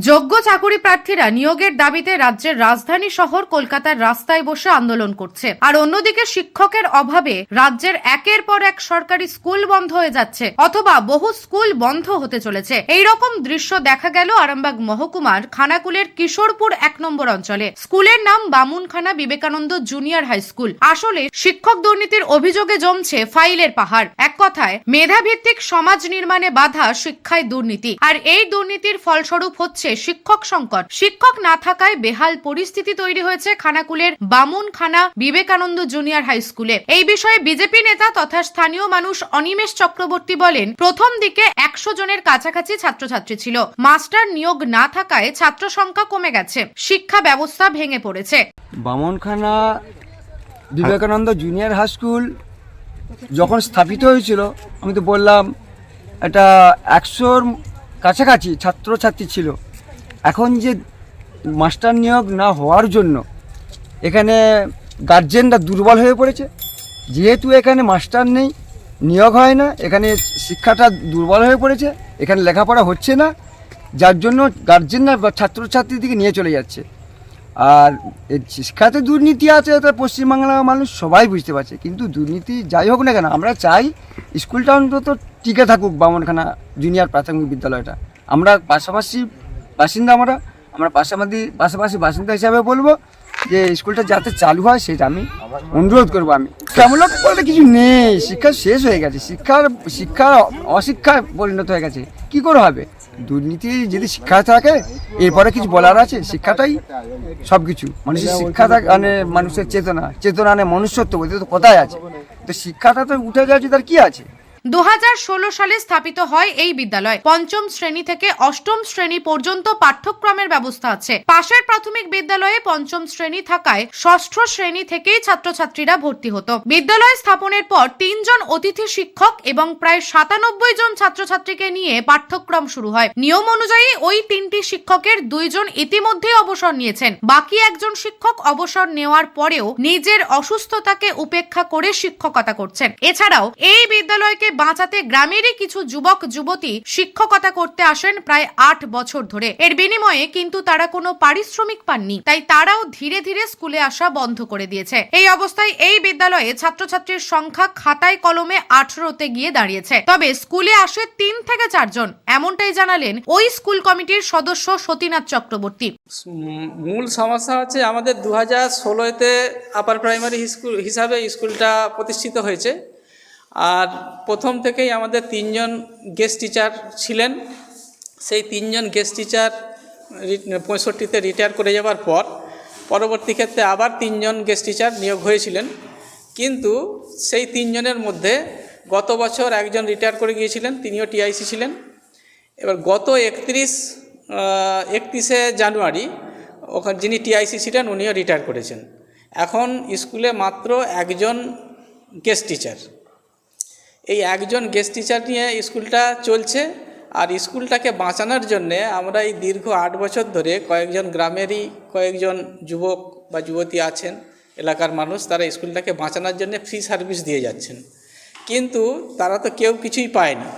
যোগ্য চাকুরি প্রার্থীরা নিয়োগের দাবিতে রাজ্যের রাজধানী শহর কলকাতার রাস্তায় বসে আন্দোলন করছে। আর অন্যদিকে শিক্ষকের অভাবে রাজ্যের একের পর এক সরকারি স্কুল বন্ধ হয়ে যাচ্ছে অথবা বহু স্কুল বন্ধ হতে চলেছে। এই রকম দৃশ্য দেখা গেল আরামবাগ মহকুমার খানাকুলের কিশোরপুর এক নম্বর অঞ্চলে। স্কুলের নাম Bamunkhana Vivekananda junior high school. আসলে শিক্ষক দুর্নীতির অভিযোগে জমছে ফাইলের পাহাড়। এক কথায়, মেধাভিত্তিক সমাজ নির্মাণে বাধা শিক্ষায় দুর্নীতি। আর এই দুর্নীতির ফলস্বরূপ হচ্ছে শিক্ষক সংকট। শিক্ষক না থাকায় বেহাল পরিস্থিতি তৈরি হয়েছে খানাকুলের বামুনখানা বিবেকানন্দ জুনিয়র হাই স্কুলে। এই বিষয়ে বিজেপি নেতা তথা স্থানীয় মানুষ অনিমেষ চক্রবর্তী বলেন, প্রথম দিকে একশো জনের কাছাকাছি ছাত্রছাত্রী ছিল। মাস্টার নিয়োগ না থাকায় ছাত্র সংখ্যা কমে গেছে। শিক্ষা ব্যবস্থা ভেঙে পড়েছে। Bamankhana Vivekananda junior high school যখন স্থাপিত হয়েছিল, আমি তো বললাম, এটা একশোর কাছাকাছি ছাত্রছাত্রী ছিল। এখন যে মাস্টার নিয়োগ না হওয়ার জন্য এখানে গার্জেনরা দুর্বল হয়ে পড়েছে, যেহেতু এখানে মাস্টার নেই, নিয়োগ হয় না, এখানে শিক্ষাটা দুর্বল হয়ে পড়েছে, এখানে লেখাপড়া হচ্ছে না, যার জন্য গার্জেনরা বা ছাত্রছাত্রীদিকে নিয়ে চলে যাচ্ছে। আর শিক্ষাতে দুর্নীতি আছে, এটা পশ্চিমবাংলার মানুষ সবাই বুঝতে পারছে, কিন্তু দুর্নীতি যাই হোক না কেন, আমরা চাই স্কুলটা অন্তত টিকে থাকুক বামনখানা জুনিয়র প্রাথমিক বিদ্যালয়টা। আমরা পাশাপাশি বাসিন্দা আমরা আমরা পাশাপাশি পাশাপাশি বাসিন্দা হিসাবে বলব যে স্কুলটা যাতে চালু হয় সেটা আমি অনুরোধ করব আমি। শিক্ষামূলক বলতে কিছু নেই শিক্ষা শেষ হয়ে গেছে শিক্ষার শিক্ষা অশিক্ষায় পরিণত হয়ে গেছে কি করে হবে? দুর্নীতি যদি শিক্ষা থাকে এরপরে কিছু বলার আছে? শিক্ষাটাই সব কিছু মানুষের শিক্ষা থাকে মানে মানুষের চেতনা চেতনা মানে মনুষ্যত্ব বলতে তো কোথায় আছে। তো শিক্ষাটা তো উঠে গেছে তার কি আছে? দু হাজার ষোলো সালে স্থাপিত হয় এই বিদ্যালয়। পঞ্চম শ্রেণি থেকে অষ্টম শ্রেণি পর্যন্ত পাঠ্যক্রমের ব্যবস্থা আছে। পাশের প্রাথমিক বিদ্যালয়ে পঞ্চম শ্রেণি থাকায় ষষ্ঠ শ্রেণি থেকেই ছাত্রছাত্রীরা ভর্তি হতো। বিদ্যালয় স্থাপনের পর তিনজন অতিথি শিক্ষক এবং প্রায় সাতানব্বই জন ছাত্রছাত্রীকে নিয়ে পাঠ্যক্রম শুরু হয়। নিয়ম অনুযায়ী ওই তিনটি শিক্ষকের দুইজন ইতিমধ্যেই অবসর নিয়েছেন। বাকি একজন শিক্ষক অবসর নেওয়ার পরেও নিজের অসুস্থতাকে উপেক্ষা করে শিক্ষকতা করছেন। এছাড়াও এই বিদ্যালয়কে বাঁচাতে গ্রামেরই কিছু যুবক, যুবতী শিক্ষকতা করতে আসেন প্রায় আট বছর ধরে। এর বিনিময়ে কিন্তু তারা কোনো পারিশ্রমিক পাননি, তাই তারাও ধীরে ধীরে স্কুলে আসা বন্ধ করে দিয়েছে। এই অবস্থায় এই বিদ্যালয়ে ছাত্রছাত্রীর সংখ্যা খাতায় কলমে আঠারোতে গিয়ে দাঁড়িয়েছে। তবে স্কুলে আসে তিন থেকে চারজন, এমনটাই জানালেন ওই স্কুল কমিটির সদস্য সতীনাথ চক্রবর্তী। মূল সমস্যা হচ্ছে আমাদের দু হাজার ষোলোতে আপার প্রাইমারি স্কুল হিসাবে স্কুলটা প্রতিষ্ঠিত হয়েছে। আর প্রথম থেকেই আমাদের তিনজন গেস্ট টিচার ছিলেন। সেই তিনজন গেস্ট টিচার পঁয়ষট্টিতে রিটায়ার করে যাওয়ার পর পরবর্তী ক্ষেত্রে আবার তিনজন গেস্ট টিচার নিয়োগ হয়েছিলেন। কিন্তু সেই তিনজনের মধ্যে গত বছর একজন রিটায়ার করে গিয়েছিলেন, তিনিও টিআইসি ছিলেন। এবার গত একত্রিশ একত্রিশে জানুয়ারি ওখানে যিনি টিআইসি ছিলেন, উনিও রিটায়ার করেছেন। এখন স্কুলে মাত্র একজন গেস্ট টিচার এই একজন গেস্ট টিচার নিয়ে স্কুলটা চলছে আর স্কুলটাকে বাঁচানোর জন্যে আমরা এই দীর্ঘ আট বছর ধরে কয়েকজন গ্রামেরই কয়েকজন যুবক বা যুবতী আছেন, এলাকার মানুষ, তারা স্কুলটাকে বাঁচানোর জন্য ফ্রি সার্ভিস দিয়ে যাচ্ছেন। কিন্তু তারা তো কেউ কিছুই পায়নি।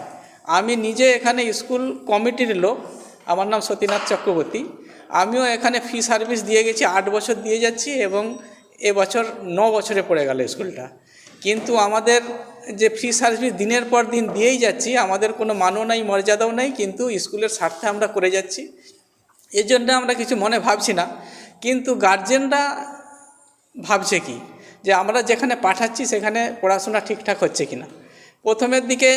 আমি নিজে এখানে স্কুল কমিটির লোক, আমার নাম সতীনাথ চক্রবর্তী। আমিও এখানে ফ্রি সার্ভিস দিয়ে গেছি, আট বছর দিয়ে যাচ্ছি এবং এবছর ন বছরে পড়ে গেল স্কুলটা। কিন্তু আমাদের যে ফ্রি সার্ভিস দিনের পর দিন দিয়েই যাচ্ছি, আমাদের কোনো মানও নাই, মর্যাদাও নাই, কিন্তু স্কুলের স্বার্থে আমরা করে যাচ্ছি। এর আমরা কিছু মনে ভাবছি না, কিন্তু গার্জেনরা ভাবছে কি? যে আমরা যেখানে পাঠাচ্ছি সেখানে পড়াশোনা ঠিকঠাক হচ্ছে কি না? প্রথমের দিকে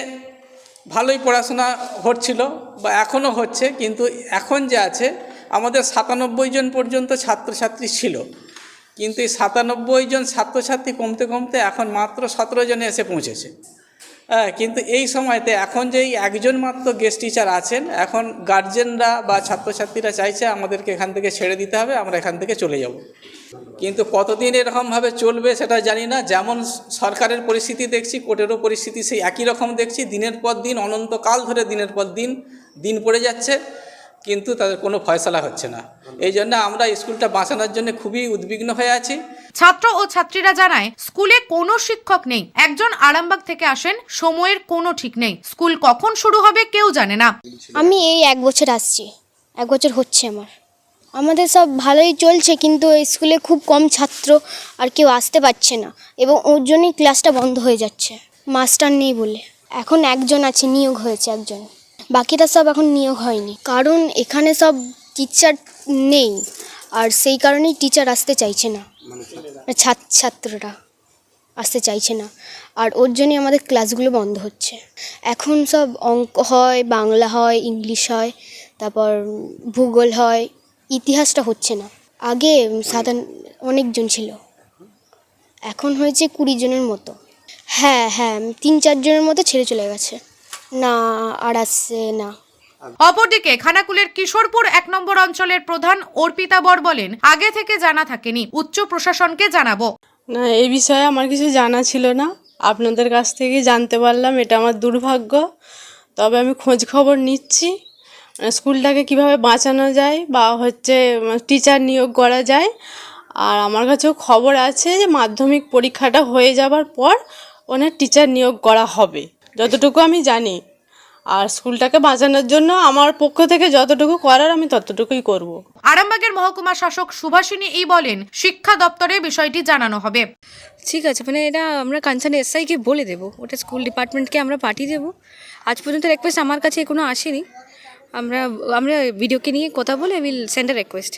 ভালোই পড়াশোনা হচ্ছিল বা এখনও হচ্ছে, কিন্তু এখন যে আছে, আমাদের সাতানব্বই জন পর্যন্ত ছাত্রছাত্রী ছিল। কিন্তু এই সাতানব্বই জন ছাত্রছাত্রী কমতে কমতে এখন মাত্র সতেরো জনে এসে পৌঁছেছে। হ্যাঁ কিন্তু এই সময়তে এখন যেই একজন মাত্র গেস্ট টিচার আছেন, এখন গার্জেনরা বা ছাত্রছাত্রীরা চাইছে আমাদেরকে এখান থেকে ছেড়ে দিতে হবে, আমরা এখান থেকে চলে যাব। কিন্তু কতদিন এরকমভাবে চলবে সেটা জানি না, যেমন সরকারের পরিস্থিতি দেখছি, কোর্টেরও পরিস্থিতি সেই একই রকম দেখছি, দিনের পর দিন, অনন্তকাল ধরে দিনের পর দিন দিন পড়ে যাচ্ছে। কিন্তু তাদের কোনো ফয়সলা হচ্ছে না। এই জন্য আমরা স্কুলটা বাঁচানোর জন্য খুবই উদ্বিগ্ন হয়ে আছি। ছাত্র ও ছাত্রীরা জানায় স্কুলে কোনো শিক্ষক নেই। একজন আরামবাগ থেকে আসেন সময়ের কোনো ঠিক নেই। স্কুল কখন শুরু হবে কেউ জানে না। আমি এই এক বছর আসছি। এক বছর হচ্ছে আমার। আমাদের সব ভালোই চলছে কিন্তু স্কুলে খুব কম ছাত্র আর কেউ আসতে পারছে না। এবং ওর জন্যই ক্লাসটা বন্ধ হয়ে যাচ্ছে। মাস্টার নেই বলে। এখন একজন আছে নিয়োগ হয়েছে একজন। বাকিটা সব এখন নিয়োগ হয়নি। কারণ এখানে সব টিচার নেই। আর সেই কারণেই টিচার আসতে চাইছে না। ছাত্র ছাত্ররা আসতে চাইছে না। আর ওর জন্যই আমাদের ক্লাসগুলো বন্ধ হচ্ছে। এখন সব অঙ্ক হয় বাংলা হয় ইংলিশ হয় তারপর ভূগোল হয় ইতিহাসটা হচ্ছে না। আগে সাধারণ অনেকজন ছিল। এখন হয়েছে কুড়ি জনের মতো। হ্যাঁ হ্যাঁ তিন চারজনের মতো ছেড়ে চলে গেছে। না আর আসছে না। অপরদিকে খানাকুলের কিশোরপুর এক নম্বর অঞ্চলের প্রধান অর্পিতা বর বলেন আগে থেকে জানা থাকেনি উচ্চ প্রশাসনকে জানাব। না এই বিষয়ে আমার কিছু জানা ছিল না। আপনাদের কাছ থেকে জানতে পারলাম এটা আমার দুর্ভাগ্য। তবে আমি খোঁজ খবর নিচ্ছি মানে স্কুলটাকে কীভাবে বাঁচানো যায় বা হচ্ছে টিচার নিয়োগ করা যায়। আর আমার কাছেও খবর আছে যে মাধ্যমিক পরীক্ষাটা হয়ে যাবার পর ওনার টিচার নিয়োগ করা হবে। যতটুকু আমি জানি। আর স্কুলটাকে বাঁচানোর জন্য আমার পক্ষ থেকে যতটুকু করার আমি ততটুকুই করব। আরামবাগের মহকুমা শাসক সুভাষিনী এই বলেন শিক্ষা দপ্তরে বিষয়টি জানানো হবে। ঠিক আছে মানে এটা আমরা কনসার্ন এসআইকে বলে দেবো। ওটা স্কুল ডিপার্টমেন্টকে আমরা পাঠিয়ে দেবো। আজ পর্যন্ত রিকোয়েস্ট আমার কাছে কোনো আসেনি। আমরা আমরা ভিডিওকে নিয়ে কথা বলে উইল সেন্ড রিকোয়েস্ট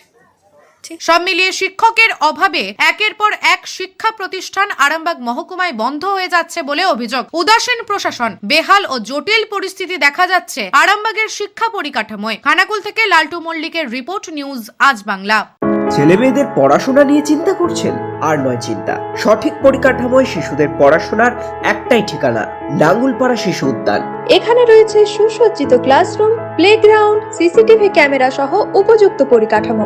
সব মিলিয়ে শিক্ষকের অভাবে একের পর এক শিক্ষা প্রতিষ্ঠান আরামবাগ মহকুমায় বন্ধ হয়ে যাচ্ছে বলে অভিযোগ। উদাসীন প্রশাসন বেহাল ও জটিল পরিস্থিতি দেখা যাচ্ছে আরামবাগের শিক্ষা পরিকাঠামোয়। খানাকুল থেকে লালটু মল্লিকের রিপোর্ট নিউজ আজ বাংলা। ছেলে মেয়েদের পড়াশোনা নিয়ে চিন্তা করছেন? আর নয় চিন্তা। সঠিক পরিকাঠামোয় শিশুদের পড়াশোনার একটাই ঠিকানা নাঙ্গুলপাড়া শিশু উদ্যান। এখানে রয়েছে সুসজ্জিত ক্লাসরুম প্লেগ্রাউন্ড সিসিটিভি ক্যামেরা সহ উপযুক্ত পরিকাঠামো।